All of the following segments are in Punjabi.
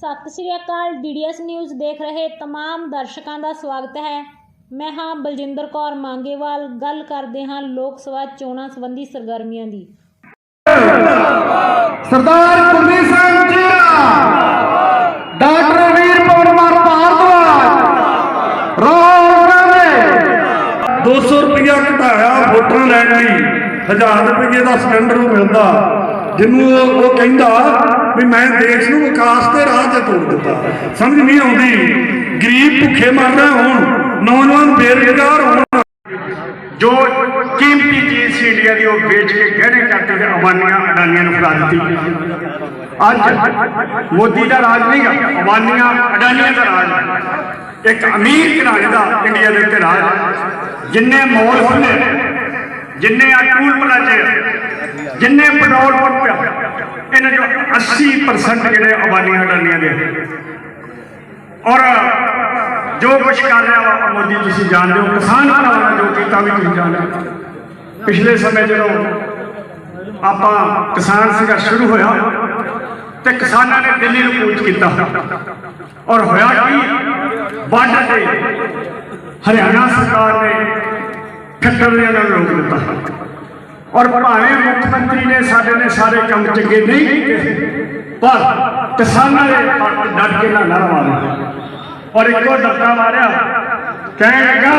ਸਤਿ ਸ਼੍ਰੀ ਅਕਾਲ ਡੀਡੀਐਸ ਨਿਊਜ਼ ਦੇਖ ਰਹੇ तमाम ਦਰਸ਼ਕਾਂ ਦਾ ਸਵਾਗਤ ਹੈ ਮੈਂ ਹਾਂ ਬਲਜਿੰਦਰ ਕੌਰ ਮੰਗੇਵਾਲ ਗੱਲ ਕਰਦੇ ਹਾਂ ਲੋਕ ਸਭਾ ਚੋਣਾਂ ਸੰਬੰਧੀ ਸਰਗਰਮੀਆਂ ਦੀ ਸਰਦਾਰ ਕੁਲਦੀਪ ਸਿੰਘ ਜੀਰਾ ਡਾਕਟਰ ਵੀਰ ਪਵਨਮਾਰ ਭਾਰਦਵਾਜ ਰਾਹੁਲ ਗਾਂਧੀ 200 ਰੁਪਇਆ ਘਟਾਇਆ ਵੋਟਾਂ ਲੈਣ ਲਈ 1000 ਰੁਪਏ ਦਾ ਸਿਲੰਡਰ ਨੂੰ ਮਿਲਦਾ ਜਿਹਨੂੰ ਉਹ ਉਹ ਕਹਿੰਦਾ ਵੀ ਮੈਂ ਦੇਸ਼ ਨੂੰ ਵਿਕਾਸ ਦੇ ਰਾਹ ਤੇ ਤੋੜ ਦਿੱਤਾ। ਸਮਝ ਨਹੀਂ ਆਉਂਦੀ। ਗਰੀਬ ਭੁੱਖੇ ਮਰ ਰਹੇ ਹੋਣ, ਨੌਜਵਾਨ ਬੇਰੁਜ਼ਗਾਰ ਹੋਣ। ਜੋ ਕੀਮਤੀ ਚੀਜ਼ ਸੀ ਇੰਡੀਆ ਦੀ, ਉਹ ਵੇਚ ਕੇ ਗਹਿਣੇ ਕਰਕੇ ਤੇ ਅਬਾਨੀਆਂ, ਅਡਾਨੀਆਂ ਨੂੰ ਫੜਾ ਦਿੱਤੀ। ਅੱਜ ਮੋਦੀ ਦਾ ਰਾਜ ਨਹੀਂ ਗਾ, ਅਬਾਨੀਆਂ, ਅਡਾਨੀਆਂ ਦਾ ਰਾਜ ਹੈ। ਇੱਕ ਅਮੀਰ ਘਰਾਣੇ ਦਾ ਇੰਡੀਆ ਦੇ ਉੱਤੇ ਰਾਜ ਜਿੰਨੇ ਮੌਲ ਖੁੱਲੇ ਜਿੰਨੇ ਆ ਟੂਲ ਪਲਾਜ਼ੇ, ਜਿੰਨੇ ਪੈਟਰੋਲ ਪੰਪ ਇਹਨਾਂ ਚੋਂ 80% ਜਿਹੜੇ ਅਬਾਨੀਆਂ ਅਡਾਨੀਆਂ ਦੇ। ਔਰ ਜੋ ਕੁਝ ਕਰ ਰਿਹਾ ਵਾ ਮੋਦੀ ਤੁਸੀਂ ਜਾਣਦੇ ਹੋ, ਕਿਸਾਨ ਭਰਾਵਾਂ ਜੋ ਕੀਤਾ ਵੀ ਤੁਸੀਂ ਜਾਣਦੇ ਪਿਛਲੇ ਸਮੇਂ ਜਦੋਂ ਆਪਾਂ ਕਿਸਾਨ ਸੰਘਰਸ਼ ਸ਼ੁਰੂ ਹੋਇਆ ਤੇ ਕਿਸਾਨਾਂ ਨੇ ਦਿੱਲੀ ਨੂੰ ਕੂਚ ਕੀਤਾ। ਔਰ ਹੋਇਆ ਕੀ? ਬਾਰਡਰ ਤੇ ਹਰਿਆਣਾ ਸਰਕਾਰ ਨੇ ਖਿੱਟਰ ਨੇ ਉਹਨਾਂ ਨੂੰ ਰੋਕ ਦਿੱਤਾ। ਔਰ ਭਾਵੇਂ ਮੁੱਖ ਮੰਤਰੀ ਨੇ ਸਾਡੇ ਨੇ ਸਾਰੇ ਕੰਮ ਚੰਗੇ ਨਹੀਂ ਕੀਤੇ ਪਰ ਕਿਸਾਨਾਂ ਦੇ ਹੱਕ ਡਟ ਕੇ ਨਾ ਨਾਰਾ ਮਾਰਿਆ ਔਰ ਇੱਕੋ ਡੱਕਾ ਮਾਰਿਆ ਕਹਿਣ ਲੱਗਾ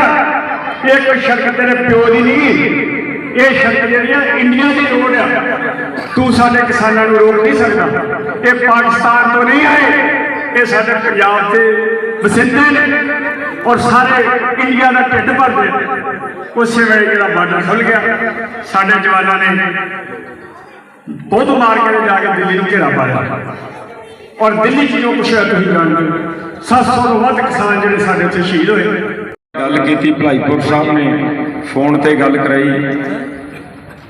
ਇਹ ਕੋਈ ਸ਼ਰਕ ਤੇਰੇ ਪਿਓ ਦੀ ਨਹੀਂ ਇਹ ਸ਼ਰਕ ਜਿਹੜੀ ਆ ਇੰਡੀਆ ਦੀ ਰੋਡ ਆ ਤੂੰ ਸਾਡੇ ਕਿਸਾਨਾਂ ਨੂੰ ਰੋਕ ਨਹੀਂ ਸਕਦਾ ਇਹ ਪਾਕਿਸਤਾਨ ਤੋਂ ਨਹੀਂ ਆਏ ਇਹ ਸਾਡੇ ਪੰਜਾਬ ਦੇ ਵਸਿੰਦੇ ਨੇ ਔਰ ਸਾਰੇ ਇੰਡੀਆ ਦਾ ਢਿੱਡ ਭਰਦੇ ਨੇ। ਉਸੇ ਵੇਲੇ ਜਿਹੜਾ ਬਾਰਡਰ ਖੁੱਲ ਗਿਆ, ਸਾਡੇ ਜਵਾਨਾਂ ਨੇ ਬਹੁਤ ਮਾਰ ਕੇ ਜਾ ਕੇ ਦਿੱਲੀ ਨੂੰ ਘੇਰਾ ਪਾਇਆ ਔਰ ਦਿੱਲੀ 'ਚ ਜੋ ਕੁਛ ਹੋਇਆ ਤੁਸੀਂ ਜਾਣਦੇ ਹੋ 700 ਤੋਂ ਵੱਧ ਕਿਸਾਨ ਜਿਹੜੇ ਸਾਡੇ ਉੱਥੇ ਸ਼ਹੀਦ ਹੋਏ। ਗੱਲ ਕੀਤੀ ਭਲਾਈਪੁਰ ਸਾਹਿਬ ਨੇ, ਫੋਨ ਤੇ ਗੱਲ ਕਰਾਈ।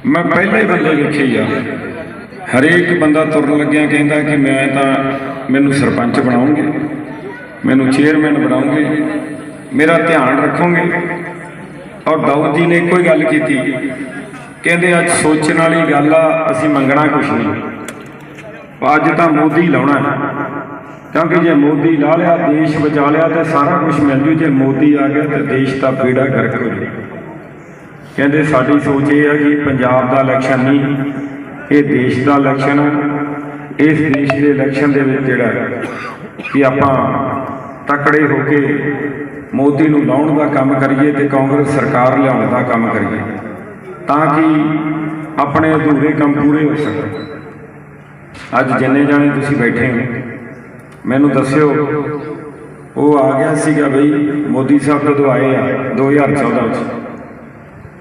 ਮੈਂ ਪਹਿਲੇ ਬੰਦੇ ਵੇਖੇ ਆ। ਹਰੇਕ ਬੰਦਾ ਤੁਰਨ ਲੱਗਿਆ ਕਹਿੰਦਾ ਕਿ ਮੈਂ ਤਾਂ ਮੈਨੂੰ ਸਰਪੰਚ ਬਣਾਉਂਗੇ, ਮੈਨੂੰ ਚੇਅਰਮੈਨ ਬਣਾਉਂਗੇ, ਮੇਰਾ ਧਿਆਨ ਰੱਖੋਗੇ। ਔਰ ਦਾਊਦ ਜੀ ਨੇ ਇੱਕੋ ਹੀ ਗੱਲ ਕੀਤੀ। ਕਹਿੰਦੇ, ਅੱਜ ਸੋਚਣ ਵਾਲੀ ਗੱਲ ਆ, ਅਸੀਂ ਮੰਗਣਾ ਕੁਛ ਨਹੀਂ। ਅੱਜ ਤਾਂ ਮੋਦੀ ਲਾਉਣਾ ਕਿਉਂਕਿ ਜੇ ਮੋਦੀ ਲਾ ਲਿਆ, ਦੇਸ਼ ਬਚਾ ਲਿਆ, ਤੇ ਸਾਰਾ ਕੁਝ ਮਿਲ ਜੂ। ਜੇ ਮੋਦੀ ਆ ਗਿਆ, ਤੇ ਦੇਸ਼ ਦਾ ਬੇੜਾ ਗਰਕ ਹੋ ਜਾਊ ਕਹਿੰਦੇ, ਸਾਡੀ ਸੋਚ ਇਹ ਹੈ ਕਿ ਪੰਜਾਬ ਦਾ ਇਲੈਕਸ਼ਨ ਨਹੀਂ, ਇਹ ਦੇਸ਼ ਦਾ ਇਲੈਕਸ਼ਨ ਹੈ ਇਸ ਦੇਸ਼ ਦੇ ਇਲੈਕਸ਼ਨ ਦੇ ਵਿੱਚ ਜਿਹੜਾ ਕਿ ਆਪਾਂ ਤਕੜੇ ਹੋ ਕੇ ਮੋਦੀ ਨੂੰ ਲਾਉਣ ਦਾ ਕੰਮ ਕਰੀਏ ਤੇ ਕਾਂਗਰਸ ਸਰਕਾਰ ਲਿਆਉਣ ਦਾ ਕੰਮ ਕਰੀਏ, ਤਾਂ ਕਿ ਆਪਣੇ ਅਧੂਰੇ ਕੰਮ ਪੂਰੇ ਹੋ ਸਕਣ। ਅੱਜ ਜਿੰਨੇ ਜਾਣੇ ਤੁਸੀਂ ਬੈਠੇ ਹੋ, ਮੈਨੂੰ ਦੱਸਿਓ, ਉਹ ਆ ਗਿਆ ਸੀਗਾ ਬਈ, ਮੋਦੀ ਸਾਹਿਬ ਕਦੋਂ ਆਏ ਆ 2014 ਵਿੱਚ।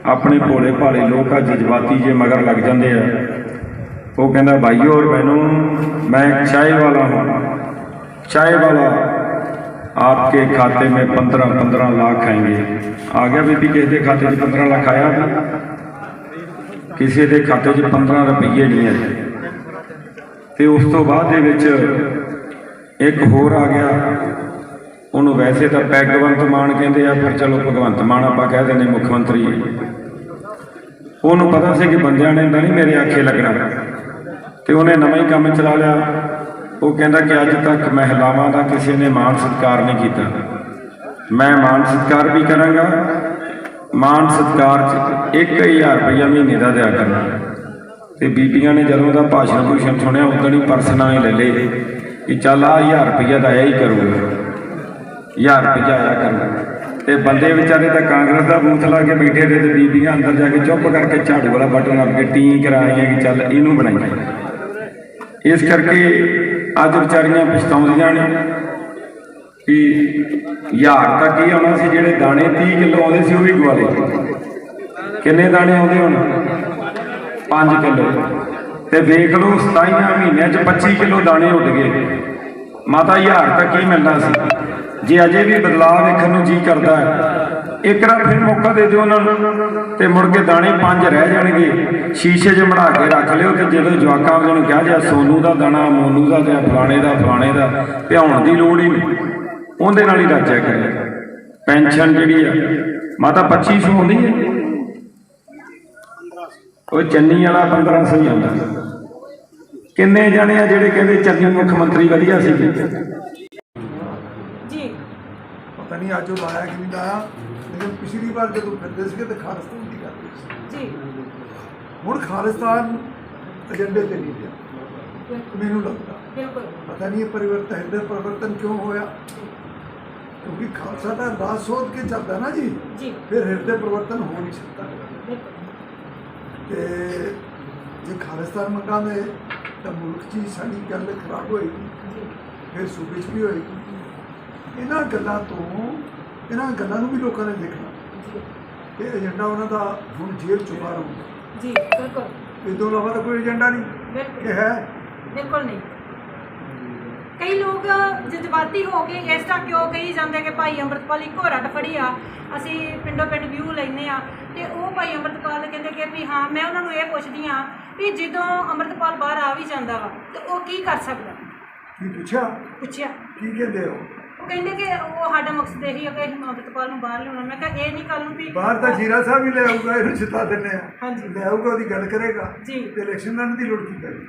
ਆਪਣੇ ਭੋਲੇ ਭਾਲੇ ਲੋਕ ਆ ਜਜ਼ਬਾਤੀ ਜੇ ਮਗਰ ਲੱਗ ਜਾਂਦੇ ਆ। ਉਹ ਕਹਿੰਦਾ, ਭਾਈਓ ਔਰ ਮੈਨੂੰ ਮੈਂ ਚਾਹੇ ਵਾਲਾ ਹਾਂ, ਚਾਹੇ ਵਾਲਾ आपके खाते में 15 15 लाख आएंगे आ गया बीबी किसी के खाते 'ਚ 15 ਲੱਖ ਆਇਆ ਵੀ ਕਿਸੇ ਦੇ ਖਾਤੇ 'ਚ 15 ਰੁਪਏ ਨਹੀਂ ਆਏ ਤੇ ਉਸ ਤੋਂ ਬਾਅਦ ਦੇ ਵਿੱਚ ਇੱਕ ਹੋਰ ਆ ਗਿਆ ਉਹਨੂੰ ਵੈਸੇ ਤਾਂ ਪੈਗਵੰਤ ਮਾਨ ਕਹਿੰਦੇ ਆ ਪਰ ਚਲੋ ਭਗਵੰਤ ਮਾਨ ਆਪਾਂ ਕਹਿ ਦਿੰਦੇ ਮੁੱਖ ਮੰਤਰੀ ਉਹਨੂੰ ਪਤਾ ਸੀ ਕਿ ਬੰਦਿਆਂ ਨੇ ਤਾਂ ਨਹੀਂ ਮੇਰੇ ਆਖੇ ਲੱਗਣਾ ਤੇ ਉਹਨੇ ਨਵਾਂ ਹੀ ਕੰਮ ਚਲਾ ਲਿਆ ਉਹ ਕਹਿੰਦਾ ਕਿ ਅੱਜ ਤੱਕ ਮਹਿਲਾਵਾਂ ਦਾ ਕਿਸੇ ਨੇ ਮਾਨ ਸਤਿਕਾਰ ਨਹੀਂ ਕੀਤਾ। ਮੈਂ ਮਾਨ ਸਤਿਕਾਰ ਵੀ ਕਰਾਂਗਾ ਮਾਨ ਸਤਿਕਾਰ ਚ 1000 ਰੁਪਇਆ ਮਹੀਨੇ ਦਾ ਦਿਆ ਕਰਨਾ। ਤੇ ਬੀਬੀਆਂ ਨੇ ਜਦੋਂ ਦਾ ਭਾਸ਼ਣ ਭੂਸ਼ਣ ਸੁਣਿਆ ਉਦੋਂ ਹੀ ਪਰਸਨਾਂ ਨੇ ਲੈ ਲਏ ਕਿ ਚੱਲ ਆ 1000 ਰੁਪਇਆ ਦਾ ਆਇਆ ਹੀ ਕਰੂਗਾ। 1000 ਰੁਪਇਆ ਆਇਆ ਕਰਨਾ। ਤੇ ਬੰਦੇ ਵਿਚਾਰੇ ਤਾਂ ਕਾਂਗਰਸ ਦਾ ਬੂਥ ਲਾ ਕੇ ਬੈਠੇ ਰਹੇ ਤੇ ਬੀਬੀਆਂ ਅੰਦਰ ਜਾ ਕੇ ਚੁੱਪ ਕਰਕੇ ਝਾੜੂ ਵਾਲਾ ਬਟਨ ਨੱਪ ਕੇ ਟੀ ਕਰਾਈਆਂ ਕਿ ਚੱਲ ਇਹਨੂੰ ਬਣਾਈਏ। ਇਸ ਕਰਕੇ ਅੱਜ ਵਿਚਾਰੀਆਂ ਪਛਤਾਉਂਦੀਆਂ ਨੇ ਕਿ ਯਾਰ ਤਾਂ ਕੀ ਆਉਣਾ ਸੀ, ਜਿਹੜੇ ਦਾਣੇ 30 ਕਿਲੋ ਆਉਂਦੇ ਸੀ, ਉਹ ਵੀ ਗਵਾ ਕਿੰਨੇ ਦਾਣੇ ਆਉਂਦੇ ਹੁਣ? 5 ਕਿਲੋ। ਤੇ ਵੇਖ ਲਓ 27 ਮਹੀਨਿਆਂ ਚ 25 ਕਿਲੋ ਦਾਣੇ ਉੱਡ ਗਏ। ਮਾਤਾ ਹਜ਼ਾਰ ਤਾਂ ਕੀ ਮਿਲਣਾ ਸੀ? ਜੇ ਅਜੇ ਵੀ ਬਦਲਾਅ ਵੇਖਣ ਨੂੰ ਜੀ ਕਰਦਾ ਹੈ, ਇੱਕ ਵਾਰ ਫਿਰ ਮੌਕਾ ਦੇ ਦਿਓ ਉਹਨਾਂ ਨੂੰ ਤੇ ਮੁੜ ਕੇ ਦਾਣੇ ਪੰਜ ਰਹਿ ਜਾਣਗੇ। ਸ਼ੀਸ਼ੇ 'ਚ ਮੜਾ ਕੇ ਰੱਖ ਲਿਓ ਤੇ ਜਦੋਂ ਜਵਾਕਾਂ ਉਹਨਾਂ ਨੂੰ ਕਿਹਾ ਜਾ ਸੋਨੂ ਦਾ ਦਾਣਾ ਮੋਨੂ ਦਾ ਤੇ ਫਲਾਣੇ ਦਾ ਫਲਾਣੇ ਦਾ, ਭਿਆਉਣ ਦੀ ਲੋੜ ਹੀ ਨਹੀਂ। ਉਹਦੇ ਨਾਲ ਹੀ ਰਾਜਿਆ ਕਰੇ। ਪੈਨਸ਼ਨ ਜਿਹੜੀ ਆ, ਮਾਤਾ 2500 ਹੁੰਦੀ ਹੈ। ਉਹ ਚੰਨੀ ਵਾਲਾ 1500 ਹੀ ਆਉਂਦਾ। ਕਿੰਨੇ ਜਾਣੇ ਆ ਜਿਹੜੇ ਕਹਿੰਦੇ ਚੰਨੀ ਮੁੱਖ ਮੰਤਰੀ ਵਧੀਆ ਸੀ ਜੀ। ਪਤਾ ਨਹੀਂ ਅੱਜ ਉਹ ਲਾਇਆ ਕਿ ਨਹੀਂ ਲਾਇਆ ਲੇਕਿਨ ਪਿਛਲੀ ਵਾਰ ਜਦੋਂ ਫਿਰਦੇ ਸੀਗੇ ਤੇ ਖਾਲਿਸਤਾਨ ਦੀ ਗੱਲ ਸੀ। ਜੀ। ਹੁਣ ਖਾਲਿਸਤਾਨ ਏਜੰਡੇ ਤੇ ਨਹੀਂ ਗਿਆ। ਮੈਨੂੰ ਲੱਗਦਾ। ਬਿਲਕੁਲ। ਪਤਾ ਨਹੀਂ ਇਹ ਪਰਿਵਰਤਨ ਹਿਰਦੇ ਪਰਿਵਰਤਨ ਕਿਉਂ ਹੋਇਆ? ਕਿਉਂਕਿ ਖਾਲਸਾ ਦਾ ਰਾਜ ਸੋਧ ਕੇ ਚੱਲਦਾ ਨਾ ਜੀ। ਜੀ। ਫਿਰ ਹਿਰਦੇ ਪਰਿਵਰਤਨ ਹੋ ਨਹੀਂ ਸਕਦਾ। ਬਿਲਕੁਲ। ਤੇ ਜੇ ਖਾਲਿਸਤਾਨ ਮੰਗਾਂਗੇ ਤਾਂ ਮੁਲਕ 'ਚ ਸਾਡੀ ਗੱਲ ਖਰਾਬ ਹੋਏਗੀ ਫਿਰ ਸੂਬੇ 'ਚ ਵੀ ਹੋਏਗੀ। ਇਹਨਾਂ ਗੱਲਾਂ ਤੋਂ ਇਹਨਾਂ ਗੱਲਾਂ ਨੂੰ ਵੀ ਲੋਕਾਂ ਨੇ ਦੇਖਣਾ। ਇਹ ਏਜੰਡਾ ਉਹਨਾਂ ਦਾ ਹੁਣ ਜੇਲ੍ਹ ਚੁਕਾ ਰਹੂਗਾ ਜੀ ਬਿਲਕੁਲ। ਇਸ ਤੋਂ ਇਲਾਵਾ ਤਾਂ ਕੋਈ ਏਜੰਡਾ ਨਹੀਂ। ਬਿਲਕੁਲ। ਕਿ ਹੈ। ਬਿਲਕੁਲ ਨਹੀਂ। ਕਈ ਲੋਕ ਜਜ਼ਬਾਤੀ ਹੋ ਕੇ ਇਸ ਤਰ੍ਹਾਂ ਕਿਉਂ ਕਹੀ ਜਾਂਦੇ ਕਿ ਭਾਈ ਅੰਮ੍ਰਿਤਪਾਲ ਇੱਕੋ ਰੱਟ ਫੜੀ ਆ? ਅਸੀਂ ਪਿੰਡੋਂ ਪਿੰਡ ਵਿਊ ਲੈਨੇ ਆ। ਤੇ ਉਹ ਭਾਈ ਅੰਮ੍ਰਿਤਪਾਲ ਕਹਿੰਦੇ ਕਿ ਵੀ ਹਾਂ ਮੈਂ ਉਹਨਾਂ ਨੂੰ ਇਹ ਪੁੱਛਦੀ ਆ ਵੀ ਜਦੋਂ ਅੰਮ੍ਰਿਤਪਾਲ ਬਾਹਰ ਆ ਵੀ ਜਾਂਦਾ ਵਾ ਤੇ ਉਹ ਕੀ ਕਰ ਸਕਦਾ? ਕੀ ਪੁੱਛਿਆ? ਪੁੱਛਿਆ। ਕੀ ਕਹਿੰਦੇ ਹੋ? ਉਹ ਕਹਿੰਦੇ ਕਿ ਉਹ ਸਾਡਾ ਮਕਸਦ ਇਹੀ ਆ ਕਿ ਅਸੀਂ ਅੰਮ੍ਰਿਤਪਾਲ ਨੂੰ ਬਾਹਰ ਲਿਆਉਣਾ। ਮੈਂ ਕਿਹਾ ਇਹ ਨਹੀਂ ਕੱਲ ਨੂੰ ਵੀ ਬਾਹਰ ਤਾਂ ਜੀਰਾ ਸਾਹਿਬ ਹੀ ਲੈ ਆਊਗਾ ਇਹਨੂੰ ਜਿਤਾ ਦਿੰਨੇ ਆ। ਹਾਂਜੀ। ਲੈ ਆਊਗਾ ਉਹਦੀ ਗੱਲ ਕਰੇਗਾ। ਜੀ। ਤੇ ਇਲੈਕਸ਼ਨ ਲੜਨ ਦੀ ਲੋੜ ਕੀ ਪਈ